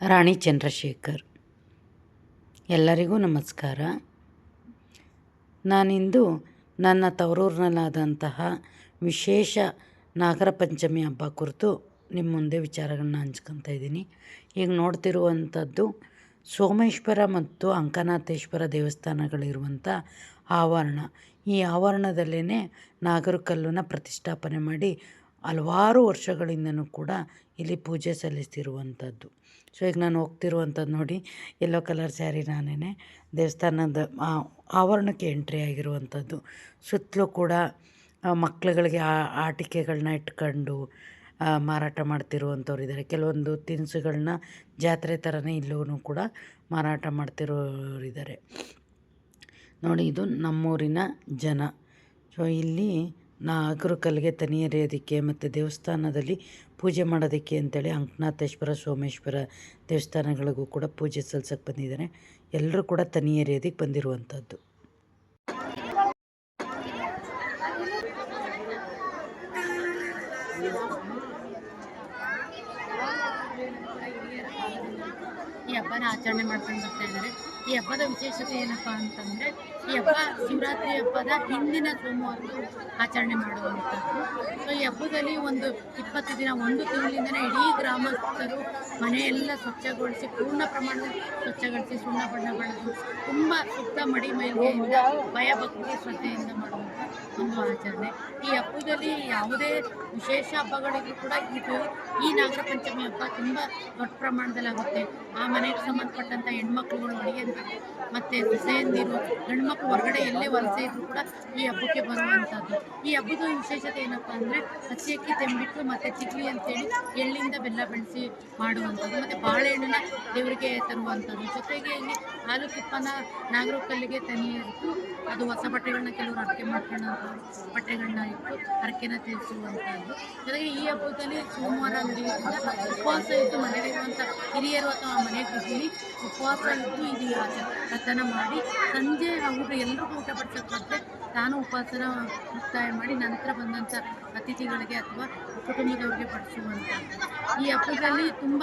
ರಾಣಿ ಚಂದ್ರಶೇಖರ್. ಎಲ್ಲರಿಗೂ ನಮಸ್ಕಾರ. ನಾನಿಂದು ನನ್ನ ತವರೂರಿನಲ್ಲಾದಂತಹ ವಿಶೇಷ ನಾಗರ ಪಂಚಮಿ ಹಬ್ಬ ಕುರಿತು ನಿಮ್ಮ ಮುಂದೆ ವಿಚಾರಗಳನ್ನ ಹಂಚ್ಕೊತಾ ಇದ್ದೀನಿ. ಈಗ ನೋಡ್ತಿರುವಂಥದ್ದು ಸೋಮೇಶ್ವರ ಮತ್ತು ಅಂಕನಾಥೇಶ್ವರ ದೇವಸ್ಥಾನಗಳಿರುವಂಥ ಆವರಣ. ಈ ಆವರಣದಲ್ಲೇ ನಾಗರಕಲ್ಲನ್ನು ಪ್ರತಿಷ್ಠಾಪನೆ ಮಾಡಿ ಹಲವಾರು ವರ್ಷಗಳಿಂದನೂ ಕೂಡ ಇಲ್ಲಿ ಪೂಜೆ ಸಲ್ಲಿಸ್ತಿರುವಂಥದ್ದು. ಸೊ, ಈಗ ನಾನು ಹೋಗ್ತಿರುವಂಥದ್ದು ನೋಡಿ ಯೆಲ್ಲೋ ಕಲರ್ ಸ್ಯಾರಿ ನಾನೇ ದೇವಸ್ಥಾನದ ಆವರಣಕ್ಕೆ ಎಂಟ್ರಿ ಆಗಿರುವಂಥದ್ದು. ಸುತ್ತಲೂ ಕೂಡ ಮಕ್ಕಳುಗಳಿಗೆ ಆ ಆಟಿಕೆಗಳನ್ನ ಇಟ್ಕೊಂಡು ಮಾರಾಟ ಮಾಡ್ತಿರುವಂಥವ್ರು ಇದ್ದಾರೆ ಕೆಲವೊಂದು ತಿನಿಸುಗಳನ್ನ ಜಾತ್ರೆ ಥರನೇ ಇಲ್ಲೂ ಕೂಡ ಮಾರಾಟ ಮಾಡ್ತಿರೋರಿದ್ದಾರೆ ನೋಡಿ, ಇದು ನಮ್ಮೂರಿನ ಜನ. ಸೊ, ಇಲ್ಲಿ ನಾಗರಕಲ್ಲಿಗೆ ತನಿ ಎರೆಯೋದಕ್ಕೆ ಮತ್ತು ದೇವಸ್ಥಾನದಲ್ಲಿ ಪೂಜೆ ಮಾಡೋದಕ್ಕೆ ಅಂತೇಳಿ ಅಂಕನಾಥೇಶ್ವರ, ಸೋಮೇಶ್ವರ ದೇವಸ್ಥಾನಗಳಿಗೂ ಕೂಡ ಪೂಜೆ ಸಲ್ಸಕ್ಕೆ ಬಂದಿದ್ದಾರೆ. ಎಲ್ಲರೂ ಕೂಡ ತನಿ ಎರೆಯೋದಕ್ಕೆ ಬಂದಿರುವಂಥದ್ದು. ಈ ಹಬ್ಬನ ಆಚರಣೆ ಮಾಡ್ಕೊಂಡು ಬರ್ತಾ ಇದ್ದಾರೆ. ಈ ಹಬ್ಬದ ವಿಶೇಷತೆ ಏನಪ್ಪಾ ಅಂತಂದ್ರೆ, ಈ ಹಬ್ಬ ಶಿವರಾತ್ರಿ ಹಬ್ಬದ ಹಿಂದಿನ ಸೋಮವಾರ ಆಚರಣೆ ಮಾಡುವಂಥದ್ದು ಸೊ, ಈ ಹಬ್ಬದಲ್ಲಿ ಒಂದು ಇಪ್ಪತ್ತು ದಿನ, ಒಂದು ತಿಂಗಳಿಂದನೇ ಇಡೀ ಗ್ರಾಮಸ್ಥರು ಮನೆಯೆಲ್ಲ ಸ್ವಚ್ಛಗೊಳಿಸಿ, ಪೂರ್ಣ ಪ್ರಮಾಣದಲ್ಲಿ ಸ್ವಚ್ಛಗೊಳಿಸಿ, ಸುಣ್ಣ ಬಣ್ಣ ಬಳಿದು ತುಂಬ ಸುತ್ತ ಮಡಿ ಮೈಲಿಗೆಯಿಂದ ಭಯಭಕ್ತಿ ಶ್ರದ್ಧೆಯಿಂದ ಮಾಡುವಂಥ ಒಂದು ಆಚರಣೆ. ಈ ಹಬ್ಬದಲ್ಲಿ ಯಾವುದೇ ವಿಶೇಷ ಹಬ್ಬಗಳಿಗೂ ಕೂಡ ಇದು ಈ ನಾಗರ ಪಂಚಮಿ ಹಬ್ಬ ತುಂಬ ದೊಡ್ಡ ಪ್ರಮಾಣದಲ್ಲಿ ಆಗುತ್ತೆ ಆ ಮನೆಗೆ ಸಂಬಂಧಪಟ್ಟಂಥ ಹೆಣ್ಮಕ್ಳುಗಳು Gracias. ಮತ್ತು ಹುಸೆಯಂದಿರು, ಗಂಡ್ಮಕ್ಳು ಹೊರಗಡೆ ಎಲ್ಲೇ ವಲಸೆ ಇದ್ರು ಕೂಡ ಈ ಹಬ್ಬಕ್ಕೆ ಬರುವಂಥದ್ದು ಈ ಹಬ್ಬದ ವಿಶೇಷತೆ ಏನಪ್ಪ ಅಂದರೆ ಹಸಿ ಅಕ್ಕಿ ತೆಂಬಿಟ್ಟು ಮತ್ತು ಚಿಕ್ಲಿ ಅಂತೇಳಿ ಎಳ್ಳಿಂದ ಬೆಲ್ಲ ಬೆಳೆಸಿ ಮಾಡುವಂಥದ್ದು, ಮತ್ತು ಬಾಳೆಹಣ್ಣನ್ನ ದೇವರಿಗೆ ತರುವಂಥದ್ದು. ಜೊತೆಗೆ ಇಲ್ಲಿ ಹಾಲು ತುಪ್ಪನ ನಾಗರ ಕಲ್ಲಿಗೆ ತನಿ ಇಟ್ಟು ಅದು ಹೊಸ ಬಟ್ಟೆಗಳನ್ನ ಕೆಲವರು ಅರಕೆ ಮಾಡ್ಕೊಳ್ಳೋ ಬಟ್ಟೆಗಳನ್ನ ಇಟ್ಟು ಹರಕೆನ ತೀರಿಸುವಂಥದ್ದು. ಜೊತೆಗೆ ಈ ಹಬ್ಬದಲ್ಲಿ ಸೋಮವಾರ ನಡೆಯುವುದರಿಂದ ಉಪವಾಸ ಇದ್ದು ಮನೆಯಲ್ಲಿರುವಂಥ ಹಿರಿಯರು ಅಥವಾ ಮನೆ ಕೃಷಿ ಉಪವಾಸ ಇದ್ದು ಇದು ಆಚ- ವ್ರತನ ಮಾಡಿ ಸಂಜೆ ಅವರು ಎಲ್ರಿಗೂ ಊಟ ಬಡಿಸೋಕೆ ತಾನು ಉಪವಾಸನ ಮುಕ್ತಾಯ ಮಾಡಿ ನಂತರ ಬಂದಂಥ ಅತಿಥಿಗಳಿಗೆ ಅಥವಾ ಕುಟುಂಬದವ್ರಿಗೆ ಬಡಿಸುವಂಥ ಈ ಹಬ್ಬದಲ್ಲಿ ತುಂಬ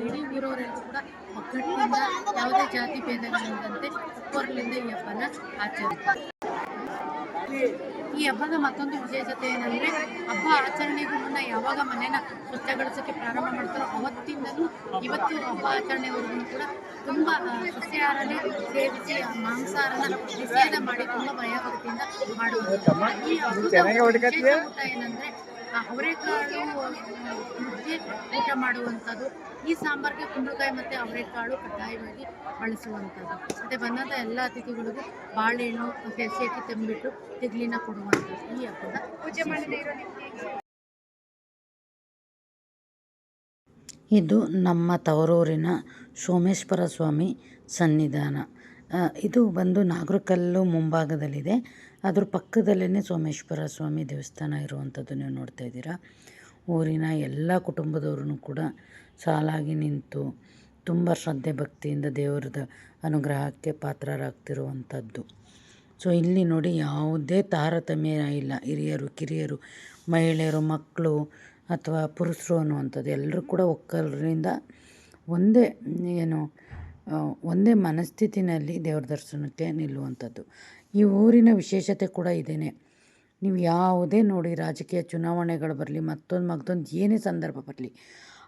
ಇಡೀ ಊರವರೆಲ್ಲರೂ ಕೂಡ ಒಗ್ಗಟ್ಟಿನಿಂದ ಯಾವುದೇ ಜಾತಿ ಭೇದಗಳಿಲ್ಲದಂತೆ ಒಬ್ಬರಲ್ಲಿಂದ ಈ ಹಬ್ಬನ ಆಚರಿಸ್ತಾರೆ. ಈ ಹಬ್ಬದ ಮತ್ತೊಂದು ವಿಶೇಷತೆ ಏನಂದ್ರೆ ಹಬ್ಬ ಆಚರಣೆಗೂ ಮುನ್ನ ಯಾವಾಗ ಮನೆನ ಸ್ವಚ್ಛಗೊಳಿಸೋಕ್ಕೆ ಪ್ರಾರಂಭ ಮಾಡ್ತಾರೋ ಅವತ್ತಿಂದಲೂ ಇವತ್ತು ಹಬ್ಬ ಆಚರಣೆವರೆಗೂ ಕೂಡ ತುಂಬ ಸಸ್ಯಾಹಾರನೇ ಸೇವಿಸಿ ಮಾಂಸಾಹಾರನ ನಿಷೇಧ ಮಾಡಿ ತುಂಬ ಭಯಭಕ್ತಿಯಿಂದ ಮಾಡುವಂಥದ್ದು ಈ ಹಬ್ಬದ ಊಟ ಏನಂದ್ರೆ ಅವರೆಕಾಳು ಮುದ್ದೆ ಊಟ ಮಾಡುವಂಥದ್ದು. ಈ ಸಾಂಬಾರ್ಗೆ ಕುಂಬಳಕಾಯಿ ಮತ್ತು ಅವರೆಕಾಳು ಕಡ್ಡಾಯವಾಗಿ ಬಳಸುವಂಥದ್ದು. ಮತ್ತು ಬಂದಂಥ ಎಲ್ಲ ಅತಿಥಿಗಳಿಗೂ ಬಾಳೆಹಣ್ಣು ಮತ್ತು ಹಸಿಯಕ್ಕಿ ತಂಬಿಟ್ಟು ತಿಗ್ಲಿನ ಕೊಡುವಂಥದ್ದು. ಈ ಹಬ್ಬದ ಪೂಜೆ ಇದು ನಮ್ಮ ತವರೂರಿನ ಸೋಮೇಶ್ವರ ಸ್ವಾಮಿ ಸನ್ನಿಧಾನ. ಇದು ಬಂದು ನಾಗರಕಲ್ಲು ಮುಂಭಾಗದಲ್ಲಿದೆ. ಅದ್ರ ಪಕ್ಕದಲ್ಲೇ ಸೋಮೇಶ್ವರ ಸ್ವಾಮಿ ದೇವಸ್ಥಾನ ಇರುವಂಥದ್ದು ನೀವು ನೋಡ್ತಾ ಇದ್ದೀರಾ. ಊರಿನ ಎಲ್ಲ ಕುಟುಂಬದವ್ರೂ ಕೂಡ ಸಾಲಾಗಿ ನಿಂತು ತುಂಬ ಶ್ರದ್ಧೆ ಭಕ್ತಿಯಿಂದ ದೇವರದ ಅನುಗ್ರಹಕ್ಕೆ ಪಾತ್ರರಾಗ್ತಿರುವಂಥದ್ದು. ಸೊ, ಇಲ್ಲಿ ನೋಡಿ ಯಾವುದೇ ತಾರತಮ್ಯ ಇಲ್ಲ. ಹಿರಿಯರು, ಕಿರಿಯರು, ಮಹಿಳೆಯರು, ಮಕ್ಕಳು ಅಥವಾ ಪುರುಷರು ಅನ್ನುವಂಥದ್ದು ಎಲ್ಲರೂ ಕೂಡ ಒಕ್ಕಲರಿಂದ ಒಂದೇ ಏನು ಒಂದೇ ಮನಸ್ಥಿತಿನಲ್ಲಿ ದೇವ್ರ ದರ್ಶನಕ್ಕೆ ನಿಲ್ಲುವಂಥದ್ದು. ಈ ಊರಿನ ವಿಶೇಷತೆ ಕೂಡ ಇದೇನೆ. ನೀವು ಯಾವುದೇ ನೋಡಿ ರಾಜಕೀಯ ಚುನಾವಣೆಗಳು ಬರಲಿ, ಮತ್ತೊಂದು ಮತ್ತೊಂದು ಏನೇ ಸಂದರ್ಭ ಬರಲಿ,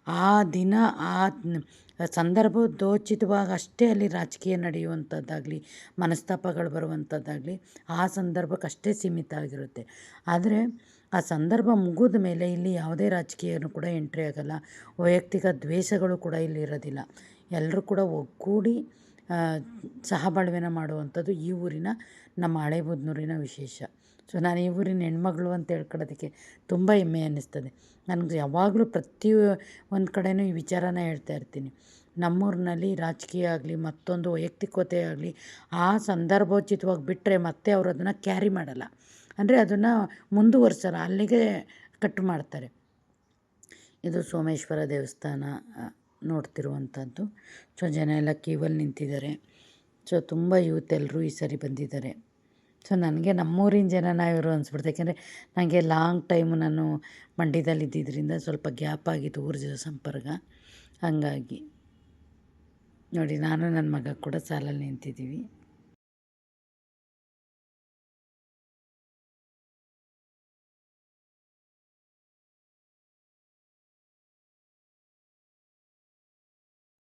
ಆ ದಿನ, ಆ ಸಂದರ್ಭದೋಚಿತವಾಗಿ ಅಷ್ಟೇ ಅಲ್ಲಿ ರಾಜಕೀಯ ನಡೆಯುವಂಥದ್ದಾಗಲಿ, ಮನಸ್ತಾಪಗಳು ಬರುವಂಥದ್ದಾಗಲಿ, ಆ ಸಂದರ್ಭಕ್ಕೆ ಅಷ್ಟೇ ಸೀಮಿತ ಆಗಿರುತ್ತೆ. ಆದರೆ ಆ ಸಂದರ್ಭ ಮುಗಿದ ಮೇಲೆ ಇಲ್ಲಿ ಯಾವುದೇ ರಾಜಕೀಯನೂ ಕೂಡ ಎಂಟ್ರಿ ಆಗಲ್ಲ. ವೈಯಕ್ತಿಕ ದ್ವೇಷಗಳು ಕೂಡ ಇಲ್ಲಿ ಇರೋದಿಲ್ಲ. ಎಲ್ಲರೂ ಕೂಡ ಒಗ್ಗೂಡಿ ಸಹಬಾಳ್ವೆನ ಮಾಡುವಂಥದ್ದು ಈ ಊರಿನ ನಮ್ಮ ಹಳೇಬೂದ್ನೂರಿನ ವಿಶೇಷ. ಸೊ, ನಾನು ಈ ಊರಿನ ಹೆಣ್ಮಗಳು ಅಂತ ಹೇಳ್ಕೊಳ್ಳೋದಕ್ಕೆ ತುಂಬ ಹೆಮ್ಮೆ ಅನ್ನಿಸ್ತದೆ. ನನಗೆ ಯಾವಾಗಲೂ ಪ್ರತಿ ಒಂದು ಕಡೆಯೂ ಈ ವಿಚಾರನ ಹೇಳ್ತಾ ಇರ್ತೀನಿ. ನಮ್ಮೂರಿನಲ್ಲಿ ರಾಜಕೀಯ ಆಗಲಿ, ಮತ್ತೊಂದು ವೈಯಕ್ತಿಕತೆ ಆಗಲಿ, ಆ ಸಂದರ್ಭೋಚಿತವಾಗಿ ಬಿಟ್ಟರೆ ಮತ್ತೆ ಅವರು ಅದನ್ನು ಕ್ಯಾರಿ ಮಾಡಲ್ಲ. ಅಂದರೆ ಅದನ್ನು ಮುಂದುವರ್ಸಲ್ಲ, ಅಲ್ಲಿಗೆ ಕಟ್ ಮಾಡ್ತಾರೆ. ಇದು ಸೋಮೇಶ್ವರ ದೇವಸ್ಥಾನ ನೋಡ್ತಿರುವಂಥದ್ದು. ಸೊ, ಜನ ಎಲ್ಲ ಕ್ಯೂವಲ್ಲಿ ನಿಂತಿದ್ದಾರೆ. ಸೊ, ತುಂಬ ಯೂತ್ ಎಲ್ಲರೂ ಈ ಸರಿ ಬಂದಿದ್ದಾರೆ. ಸೊ, ನನಗೆ ನಮ್ಮೂರಿನ ಜನ ನಾವಿರು ಅನಿಸ್ಬಿಡ್ತು ಯಾಕೆಂದರೆ ನನಗೆ ಲಾಂಗ್ ಟೈಮು ನಾನು ಮಂಡ್ಯದಲ್ಲಿ ಇದ್ದಿದ್ದರಿಂದ ಸ್ವಲ್ಪ ಗ್ಯಾಪ್ ಆಗಿತ್ತು ಊರ ಜೊತೆ ಸಂಪರ್ಕ. ಹಾಗಾಗಿ ನೋಡಿ, ನಾನು ನನ್ನ ಮಗ ಕೂಡ ಸಾಲಲ್ಲಿ ನಿಂತಿದ್ದೀವಿ.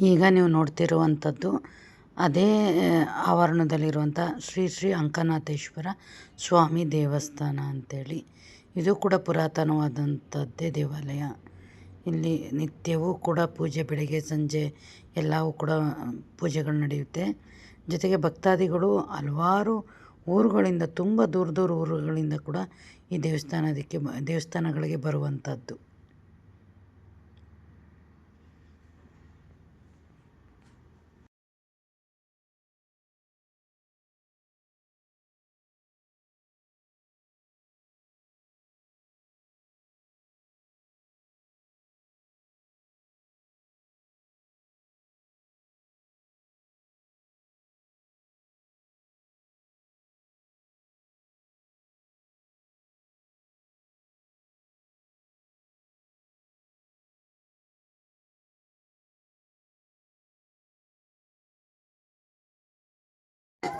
ಈಗ ನೀವು ನೋಡ್ತಿರುವಂಥದ್ದು ಅದೇ ಆವರಣದಲ್ಲಿರುವಂಥ ಶ್ರೀ ಶ್ರೀ ಅಂಕನಾಥೇಶ್ವರ ಸ್ವಾಮಿ ದೇವಸ್ಥಾನ ಅಂಥೇಳಿ ಇದು ಕೂಡ ಪುರಾತನವಾದಂಥದ್ದೇ ದೇವಾಲಯ. ಇಲ್ಲಿ ನಿತ್ಯವೂ ಕೂಡ ಪೂಜೆ, ಬೆಳಗ್ಗೆ, ಸಂಜೆ ಎಲ್ಲವೂ ಕೂಡ ಪೂಜೆಗಳು ನಡೆಯುತ್ತೆ. ಜೊತೆಗೆ ಭಕ್ತಾದಿಗಳು ಹಲವಾರು ಊರುಗಳಿಂದ, ತುಂಬ ದೂರ ದೂರ ಊರುಗಳಿಂದ ಕೂಡ ಈ ದೇವಸ್ಥಾನದಕ್ಕೆ, ದೇವಸ್ಥಾನಗಳಿಗೆ ಬರುವಂಥದ್ದು.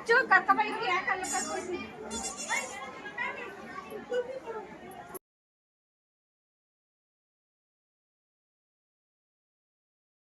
बच्चों कत्ता भाई क्या कर